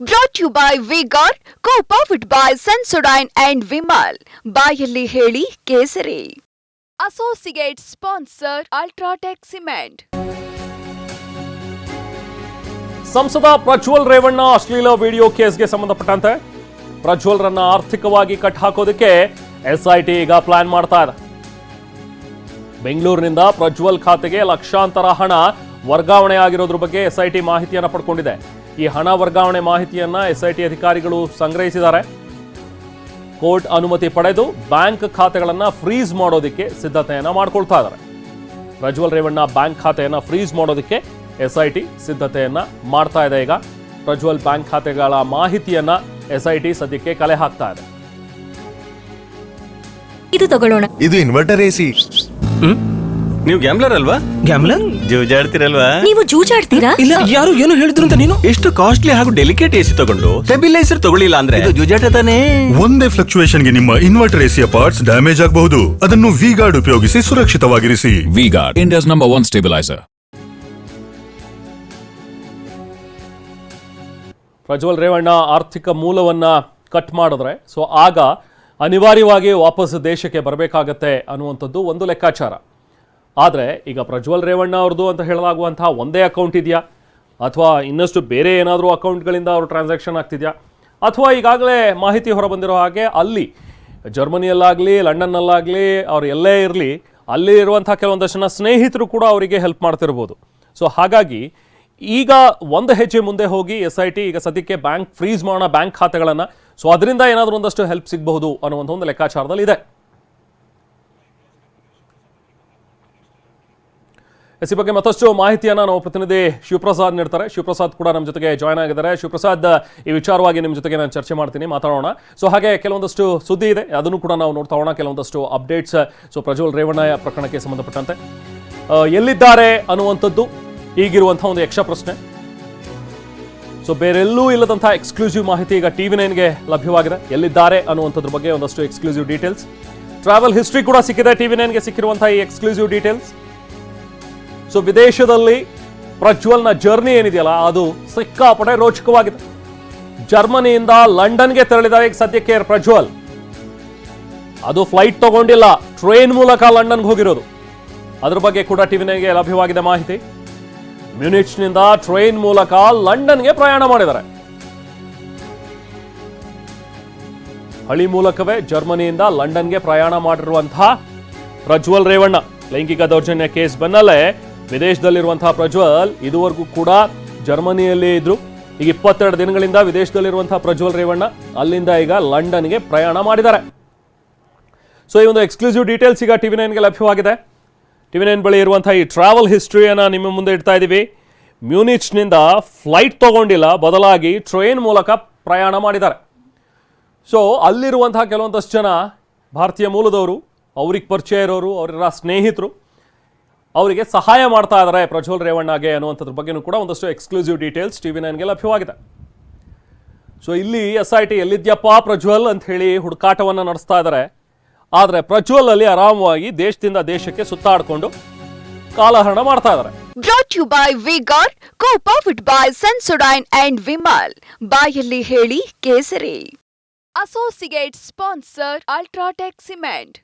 Brought you by V Guard co powered by Sensodyne and Vimal ಬಾಯಲ್ಲಿ ಹೇಳಿ ಕೇಸರಿ. Associate sponsor UltraTech cement ಸಂಸದ ಪ್ರಜ್ವಲ್ ರೇವಣ್ಣ ಅಶ್ಲೀಲ ವಿಡಿಯೋ ಕೇಸ್ಗೆ ಸಂಬಂಧಪಟ್ಟಂತೆ ಪ್ರಜ್ವಲ್ರನ್ನ ಆರ್ಥಿಕವಾಗಿ ಕಟ್ ಹಾಕೋದಕ್ಕೆ ಎಸ್ಐಟಿ ಈಗ ಪ್ಲಾನ್ ಮಾಡ್ತಾ ಇದೆ ಬೆಂಗಳೂರಿನಿಂದ ಪ್ರಜ್ವಲ್ ಖಾತೆಗೆ ಲಕ್ಷಾಂತರ ಹಣ ವರ್ಗಾವಣೆ ಆಗಿರೋದ್ರ ಬಗ್ಗೆ ಎಸ್ಐಟಿ ಮಾಹಿತಿಯನ್ನು ಪಡ್ಕೊಂಡಿದೆ. ಈ ಹಣ ವರ್ಗಾವಣೆ ಮಾಹಿತಿಯನ್ನ ಎಸ್ಐಟಿ ಅಧಿಕಾರಿಗಳು ಸಂಗ್ರಹಿಸಿದ್ದಾರೆ. ಕೋರ್ಟ್ ಅನುಮತಿ ಪಡೆದು ಬ್ಯಾಂಕ್ ಖಾತೆಗಳನ್ನ ಫ್ರೀಸ್ ಮಾಡೋದಕ್ಕೆ ಸಿದ್ಧತೆಯನ್ನ ಮಾಡ್ಕೊಳ್ತಾ ಇದ್ದಾರೆ. ಪ್ರಜ್ವಲ್ ರೇವಣ್ಣ ಬ್ಯಾಂಕ್ ಖಾತೆಯನ್ನ ಫ್ರೀಸ್ ಮಾಡೋದಕ್ಕೆ ಎಸ್ಐಟಿ ಸಿದ್ಧತೆಯನ್ನ ಮಾಡ್ತಾ ಇದೆ. ಈಗ ಪ್ರಜ್ವಲ್ ಬ್ಯಾಂಕ್ ಖಾತೆಗಳ ಮಾಹಿತಿಯನ್ನ ಎಸ್ಐಟಿ ಸದ್ಯಕ್ಕೆ ಕಲೆ ಹಾಕ್ತಾ ಇದೆ. ಇದು ತಗೊಳ್ಳೋಣ. ಇದು ಇನ್ವರ್ಟರ್ ಎಸಿ ನೀವು ಗ್ಯಾಮ್ಲರ್ ಅಲ್ವಾ? ಗ್ಯಾಮ್ಲರ್ ಜೂಜಾಡ್ತಿರಲ್ವಾ? ನೀವು ಜೂಜಾಡ್ತೀರಾ? ಇಲ್ಲ ಯಾರು ಏನು ಹೇಳಿದ್ರು ಅಂತ ನೀನು? ಎಷ್ಟು ಕಾಸ್ಟ್ಲಿ ಹಾಗೂ ಡೆಲಿಕೇಟ್ ಎಸಿ ತಗೊಂಡು ಸ್ಟೆಬಿಲೈಸರ್ ತಗೊಳ್ಳಿಲ್ಲ ಅಂದ್ರೆ? ಇದು ಜೂಜಾಟ ತಾನೇ? ಒಂದೇ ಫ್ಲಕ್ಚುಯೇಷನ್ಗೆ ನಿಮ್ಮ ಇನ್ವರ್ಟರ್ ಎಸಿಯ ಪಾರ್ಟ್ಸ್ ಡ್ಯಾಮೇಜ್ ಆಗಬಹುದು. ಅದನ್ನು ವಿ ಗಾರ್ಡ್ ಉಪಯೋಗಿಸಿ ಸುರಕ್ಷಿತವಾಗಿರಿಸಿ. V guard India's number one stabiliser Prajwal Revanna ಆರ್ಥಿಕ ಮೂಲವನ್ನ ಕಟ್ ಮಾಡಿದ್ರೆ ಸೊ ಆಗ ಅನಿವಾರ್ಯವಾಗಿ ವಾಪಸ್ ದೇಶಕ್ಕೆ ಬರಬೇಕಾಗತ್ತೆ ಅನ್ನುವಂಥದ್ದು ಒಂದು ಲೆಕ್ಕಾಚಾರ. ಆದರೆ ಈಗ ಪ್ರಜ್ವಲ್ ರೇವಣ್ಣ ಅವ್ರದ್ದು ಅಂತ ಹೇಳಲಾಗುವಂತಹ ಒಂದೇ ಅಕೌಂಟ್ ಇದೆಯಾ? ಅಥವಾ ಇನ್ನಷ್ಟು ಬೇರೆ ಏನಾದರೂ ಅಕೌಂಟ್ಗಳಿಂದ ಅವರು ಟ್ರಾನ್ಸಾಕ್ಷನ್ ಆಗ್ತಿದೆಯಾ? ಅಥವಾ ಈಗಾಗಲೇ ಮಾಹಿತಿ ಹೊರಬಂದಿರೋ ಹಾಗೆ ಅಲ್ಲಿ, ಜರ್ಮನಿಯಲ್ಲಾಗಲಿ, ಲಂಡನ್ನಲ್ಲಾಗಲಿ, ಅವ್ರು ಎಲ್ಲೇ ಇರಲಿ, ಅಲ್ಲಿ ಇರುವಂಥ ಕೆಲವೊಂದಷ್ಟು ಜನ ಸ್ನೇಹಿತರು ಕೂಡ ಅವರಿಗೆ ಹೆಲ್ಪ್ ಮಾಡ್ತಿರ್ಬೋದು. ಸೊ ಹಾಗಾಗಿ ಈಗ ಒಂದು ಹೆಜ್ಜೆ ಮುಂದೆ ಹೋಗಿ ಎಸ್ ಐ ಟಿ ಈಗ ಸದ್ಯಕ್ಕೆ ಬ್ಯಾಂಕ್ ಫ್ರೀಸ್ ಮಾಡೋಣ ಬ್ಯಾಂಕ್ ಖಾತೆಗಳನ್ನು ಸೊ ಅದರಿಂದ ಏನಾದರೂ ಒಂದಷ್ಟು ಹೆಲ್ಪ್ ಸಿಗಬಹುದು ಅನ್ನುವಂಥ ಒಂದು ಲೆಕ್ಕಾಚಾರದಲ್ಲಿ ಇದೆ ಎಸ್ ಬಗ್ಗೆ ಮತ್ತಷ್ಟು ಮಾಹಿತಿಯನ್ನು ನಾವು ಪ್ರತಿನಿಧಿ ಶಿವಪ್ರಸಾದ್ ನೀಡ್ತಾರೆ. ಶಿವಪ್ರಸಾದ್ ಕೂಡ ನಮ್ಮ ಜೊತೆಗೆ ಜಾಯ್ನ್ ಆಗಿದ್ದಾರೆ. ಶಿವಪ್ರಸಾದ್, ಈ ವಿಚಾರವಾಗಿ ನಿಮ್ಮ ಜೊತೆಗೆ ನಾನು ಚರ್ಚೆ ಮಾಡ್ತೀನಿ, ಮಾತಾಡೋಣ. ಸೊ ಹಾಗೆ ಕೆಲವೊಂದಷ್ಟು ಸುದ್ದಿ ಇದೆ. ಅದನ್ನು ಕೂಡ ನಾವು ನೋಡ್ತಾ ಹೋಗೋಣ. ಕೆಲವೊಂದಷ್ಟು ಅಪ್ಡೇಟ್ಸ್ ಸೊ ಪ್ರಜ್ವಲ್ ರೇವಣ್ಣ ಪ್ರಕರಣಕ್ಕೆ ಸಂಬಂಧಪಟ್ಟಂತೆ. ಎಲ್ಲಿದ್ದಾರೆ ಅನ್ನುವಂಥದ್ದು ಈಗಿರುವಂಥ ಒಂದು ಯಕ್ಷ ಪ್ರಶ್ನೆ. ಸೊ ಬೇರೆಲ್ಲೂ ಇಲ್ಲದಂತಹ ಎಕ್ಸ್ಕ್ಲೂಸಿವ್ ಮಾಹಿತಿ ಈಗ ಟಿವಿ ನೈನ್ಗೆ ಲಭ್ಯವಾಗಿದೆ. ಎಲ್ಲಿದ್ದಾರೆ ಅನ್ನುವಂಥದ್ರ ಬಗ್ಗೆ ಒಂದಷ್ಟು ಎಕ್ಸ್ಕ್ಲೂಸಿವ್ ಡೀಟೇಲ್ಸ್ ಟ್ರಾವೆಲ್ ಹಿಸ್ಟ್ರಿ ಕೂಡ ಸಿಕ್ಕಿದೆ ಟಿವಿ ನೈನ್ಗೆ ಸಿಕ್ಕಿರುವಂತಹ ಈ ಎಕ್ಸ್ಕ್ಲೂಸಿವ್ ಡೀಟೇಲ್ಸ್ ಸೊ ವಿದೇಶದಲ್ಲಿ ಪ್ರಜ್ವಲ್ನ ಜರ್ನಿ ಏನಿದೆಯಲ್ಲ, ಅದು ಸಿಕ್ಕಾಪಡೆ ರೋಚಕವಾಗಿದೆ. ಜರ್ಮನಿಯಿಂದ ಲಂಡನ್ಗೆ ತೆರಳಿದ ಈಗ ಸದ್ಯಕ್ಕೆ ಪ್ರಜ್ವಲ್. ಅದು ಫ್ಲೈಟ್ ತಗೊಂಡಿಲ್ಲ ಟ್ರೈನ್ ಮೂಲಕ ಲಂಡನ್ಗೆ ಹೋಗಿರೋದು. ಅದ್ರ ಬಗ್ಗೆ ಕೂಡ ಟಿವಿ ನೈನ್ಗೆ ಲಭ್ಯವಾಗಿದೆ ಮಾಹಿತಿ. ಮ್ಯೂನಿಚ್ನಿಂದ ಟ್ರೈನ್ ಮೂಲಕ ಲಂಡನ್ಗೆ ಪ್ರಯಾಣ ಮಾಡಿದ್ದಾರೆ. ಹಳಿ ಮೂಲಕವೇ ಜರ್ಮನಿಯಿಂದ ಲಂಡನ್ಗೆ ಪ್ರಯಾಣ ಮಾಡಿರುವಂತಹ ಪ್ರಜ್ವಲ್ ರೇವಣ್ಣ. ಲೈಂಗಿಕ ದೌರ್ಜನ್ಯ ಕೇಸ್ ಬೆನ್ನಲ್ಲೇ ವಿದೇಶದಲ್ಲಿರುವಂತಹ ಪ್ರಜ್ವಲ್ ಇದುವರೆಗೂ ಕೂಡ ಜರ್ಮನಿಯಲ್ಲೇ ಇದ್ರು. ಈಗ ಇಪ್ಪತ್ತೆರಡು ದಿನಗಳಿಂದ ವಿದೇಶದಲ್ಲಿರುವಂತಹ ಪ್ರಜ್ವಲ್ ರೇವಣ್ಣ ಅಲ್ಲಿಂದ ಈಗ ಲಂಡನ್ಗೆ ಪ್ರಯಾಣ ಮಾಡಿದ್ದಾರೆ. ಸೊ ಈ ಒಂದು ಎಕ್ಸ್ಕ್ಲೂಸಿವ್ ಡೀಟೇಲ್ಸ್ ಈಗ ಟಿವಿ ನೈನ್ಗೆ ಲಭ್ಯವಾಗಿದೆ. ಟಿವಿ ನೈನ್ ಬಳಿ ಇರುವಂತಹ ಈ ಟ್ರಾವೆಲ್ ಹಿಸ್ಟ್ರಿಯನ್ನು ನಿಮ್ಮ ಮುಂದೆ ಇಡ್ತಾ ಇದ್ದೀವಿ. ಮ್ಯೂನಿಚ್ನಿಂದ ಫ್ಲೈಟ್ ತಗೊಂಡಿಲ್ಲ, ಬದಲಾಗಿ ಟ್ರೈನ್ ಮೂಲಕ ಪ್ರಯಾಣ ಮಾಡಿದ್ದಾರೆ. ಸೊ ಅಲ್ಲಿರುವಂತಹ ಕೆಲವೊಂದಷ್ಟು ಜನ ಭಾರತೀಯ ಮೂಲದವರು, ಅವ್ರಿಗೆ ಪರಿಚಯ ಇರೋರು, ಅವರ ಸ್ನೇಹಿತರು ಅವರಿಗೆ ಸಹಾಯ ಮಾಡ್ತಾ ಇದ್ದಾರೆ ಪ್ರಜ್ವಲ್ ರೇವಣ್ಣಗೆ ಅನ್ನುವಂಥದ್ರ ಬಗ್ಗೆನೂ ಕೂಡ ಒಂದಷ್ಟು ಎಕ್ಸ್ಕ್ಲೂಸಿವ್ ಡೀಟೇಲ್ಸ್ ಟಿ ವಿ ನೈನ್ಗೆ ಲಭ್ಯವಾಗಿದೆ. ಸೊ ಇಲ್ಲಿ ಎಸ್ ಐ ಟಿ ಎಲ್ಲಿದ್ಯಪ್ಪ ಪ್ರಜ್ವಲ್ ಅಂತ ಹೇಳಿ ಹುಡುಕಾಟವನ್ನು ನಡೆಸ್ತಾ ಇದ್ದಾರೆ. ಆದರೆ ಪ್ರಜ್ವಲ್ ಅಲ್ಲಿ ಆರಾಮವಾಗಿ ದೇಶದಿಂದ ದೇಶಕ್ಕೆ ಸುತ್ತಾಡಿಕೊಂಡು ಕಾಲಹರಣ ಮಾಡ್ತಾ ಇದ್ದಾರೆ. Brought you by V Guard co powered by Sensodyne and Vimal ಬಾಯಲ್ಲಿ ಹೇಳಿ ಕೇಸರಿ. Associate sponsor UltraTech cement